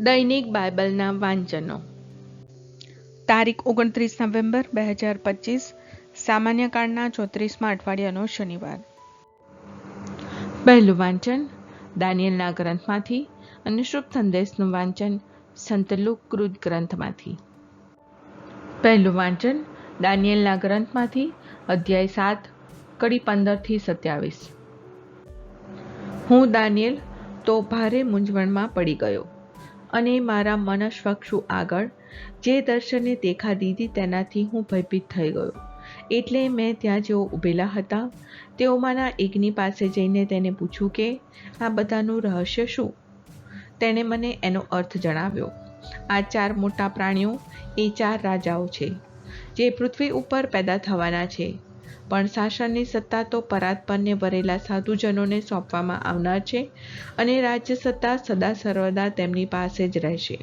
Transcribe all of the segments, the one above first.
દૈનિક બાઇબલના વાંચનો. તારીખ ઓગણત્રીસ નવેમ્બર બે હજાર પચીસ, સામાન્ય કાળના ચોત્રીસમાં અઠવાડિયાનો શનિવાર. પહેલું વાંચન, દાનિયેલના ગ્રંથમાંથી અને શુભ સંદેશનું વાંચન, સંત લુકૃત ગ્રંથમાંથી. પહેલું વાંચન, દાનિયેલના ગ્રંથમાંથી, અધ્યાય સાત, કડી પંદરથી સત્યાવીસ. હું દાનિયેલ, તો ભારે મૂંઝવણમાં પડી ગયો. અને મારા મનસ્વક્ષુ આગળ, જે દર્શને દેખા દીધી તેનાથી હું ભયભીત થઈ ગયો. એટલે મેં ત્યાં જેઓ ઊભેલા હતા તેઓમાંના એકની પાસે જઈને તેને પૂછ્યું કે, આ બધાનું રહસ્ય શું? તેણે મને એનો અર્થ જણાવ્યો, આ ચાર મોટા પ્રાણીઓ એ ચાર રાજાઓ છે, જે પૃથ્વી ઉપર પેદા થવાના છે. પણ શાસનની સત્તા તો પરાત્પરને ભરેલા સાધુજનોને સોંપવામાં આવનાર છે અને રાજ્ય સત્તા સદા સર્વદા તેમની પાસે જ રહેશે.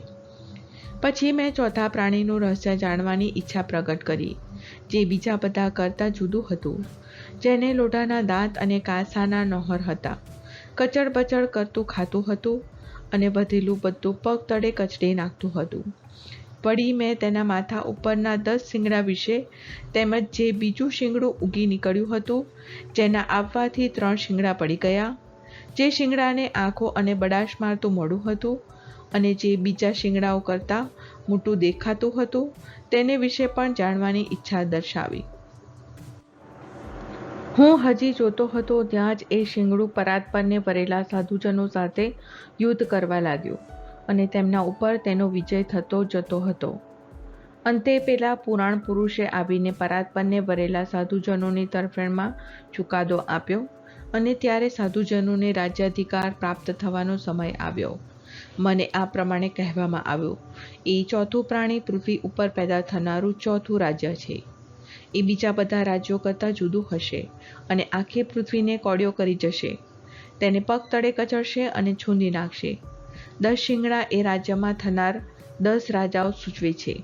પછી મેં ચોથા પ્રાણીનું રહસ્ય જાણવાની ઈચ્છા પ્રગટ કરી, જે બીજા બધા કરતાં જુદું હતું, જેને લોઢાના દાંત અને કાંસાના નહોર હતા. કચડ બચડ કરતું ખાતું હતું અને વધેલું બધું પગ તળે કચડી નાખતું હતું. વળી મેં તેના માથા ઉપરના દસ શિંગડા વિશે તેમજ જે બીજું શિંગડું ઉગી નીકળ્યું હતું, જેના આવવાથી ત્રણ શિંગડા પડી ગયા. જે શિંગડાને આંખો અને બડાશ મારતું મોડું હતું અને જે બીજા શિંગડાઓ કરતાં મોટું દેખાતું હતું, તેને વિશે પણ જાણવાની ઈચ્છા દર્શાવી. હું હજી જોતો હતો ત્યાં જ એ શિંગડું પરાત પરને ભરેલા સાધુજનો સાથે યુદ્ધ કરવા લાગ્યો. અને તેમના ઉપર તેનો વિજય થતો જતો હતો. અંતે પેલા પુરાણ પુરુષે આવીને પરાત્પરને ભરેલા સાધુજનોની તરફેણમાં ચુકાદો આપ્યો અને ત્યારે સાધુજનોને રાજ્યાધિકાર પ્રાપ્ત થવાનો સમય આવ્યો. મને આ પ્રમાણે કહેવામાં આવ્યું, એ ચોથું પ્રાણી પૃથ્વી ઉપર પેદા થનારું ચોથું રાજ્ય છે. એ બીજા બધા રાજ્યો કરતાં જુદું હશે અને આખી પૃથ્વીને કોડિયો કરી જશે. તેને પગ તળે કચડશે અને છૂંદી નાખશે. દસ શિંગડા એ રાજ્યમાં થનાર દસ રાજાઓ સૂચવે છે.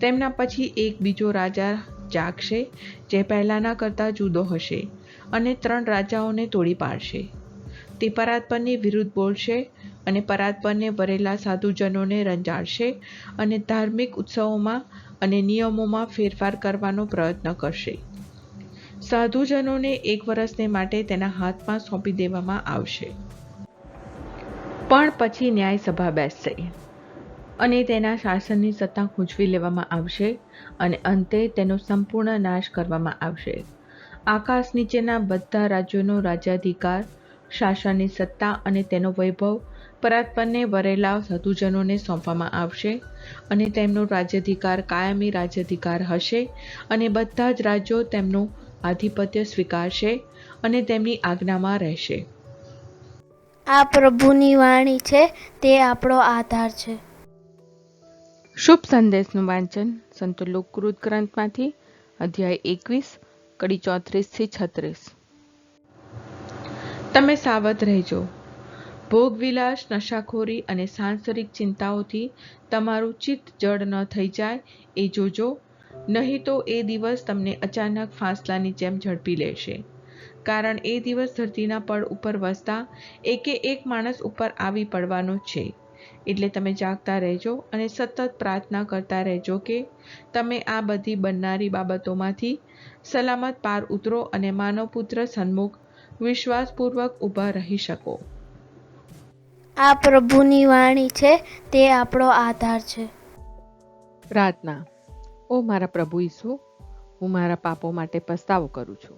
તેમના પછી એક બીજો રાજા જાગશે, જે પહેલાંના કરતાં જુદો હશે અને ત્રણ રાજાઓને તોડી પાડશે. તે પરાત્પરની વિરુદ્ધ બોલશે અને પરાત્પરને ભરેલા સાધુજનોને રંજાડશે અને ધાર્મિક ઉત્સવોમાં અને નિયમોમાં ફેરફાર કરવાનો પ્રયત્ન કરશે. સાધુજનોને એક વર્ષને માટે તેના હાથમાં સોંપી દેવામાં આવશે. પણ પછી ન્યાય સભા બેસશે. અને તેના શાસનની સત્તા ખૂંચવી લેવામાં આવશે અને અંતે તેનો સંપૂર્ણ નાશ કરવામાં આવશે. આકાશ નીચેના બધા રાજ્યોનો રાજ્યાધિકાર શાસનની સત્તા અને તેનો વૈભવ પરાત્પરને વરેલા સધુજનોને સોંપવામાં આવશે અને તેમનો રાજ્યાધિકાર કાયમી રાજ્યાધિકાર હશે અને બધા જ રાજ્યો તેમનું આધિપત્ય સ્વીકારશે અને તેમની આજ્ઞામાં રહેશે. આ પ્રભુની વાણી છે, તે આપણો આધાર છે. શુભ સંદેશનું વાંચન સંતો લોકૃત ગ્રંથમાંથી અધ્યાય એકવીસ, કડી ચોત્રીસથી છત્રીસ. તમે સાવધ રહેજો. ભોગવિલાસ નશાખોરી અને સાંસારિક ચિંતાઓથી તમારું ચિત્ત જડ ન થઈ જાય, એ જોજો. નહીં તો એ દિવસ તમને અચાનક ફાંસલાની જેમ ઝડપી લેશે. કારણ એ દિવસ ધરતીના પડ ઉપર વસતા એકે એક માણસ ઉપર આવી પડવાનો છે. એટલે તમે જાગતા રહેજો અને સતત પ્રાર્થના કરતા રહેજો કે તમે આ બધી બનનારી બાબતોમાંથી સલામત પાર ઉતરો અને માનવપુત્ર સન્મુખ વિશ્વાસપૂર્વક ઊભા રહી શકો. આ પ્રભુની વાણી છે તે આપણો આધાર છે. પ્રાર્થના. ઓ મારા પ્રભુ ઈસુ હું મારા પાપો માટે પસ્તાવો કરું છું.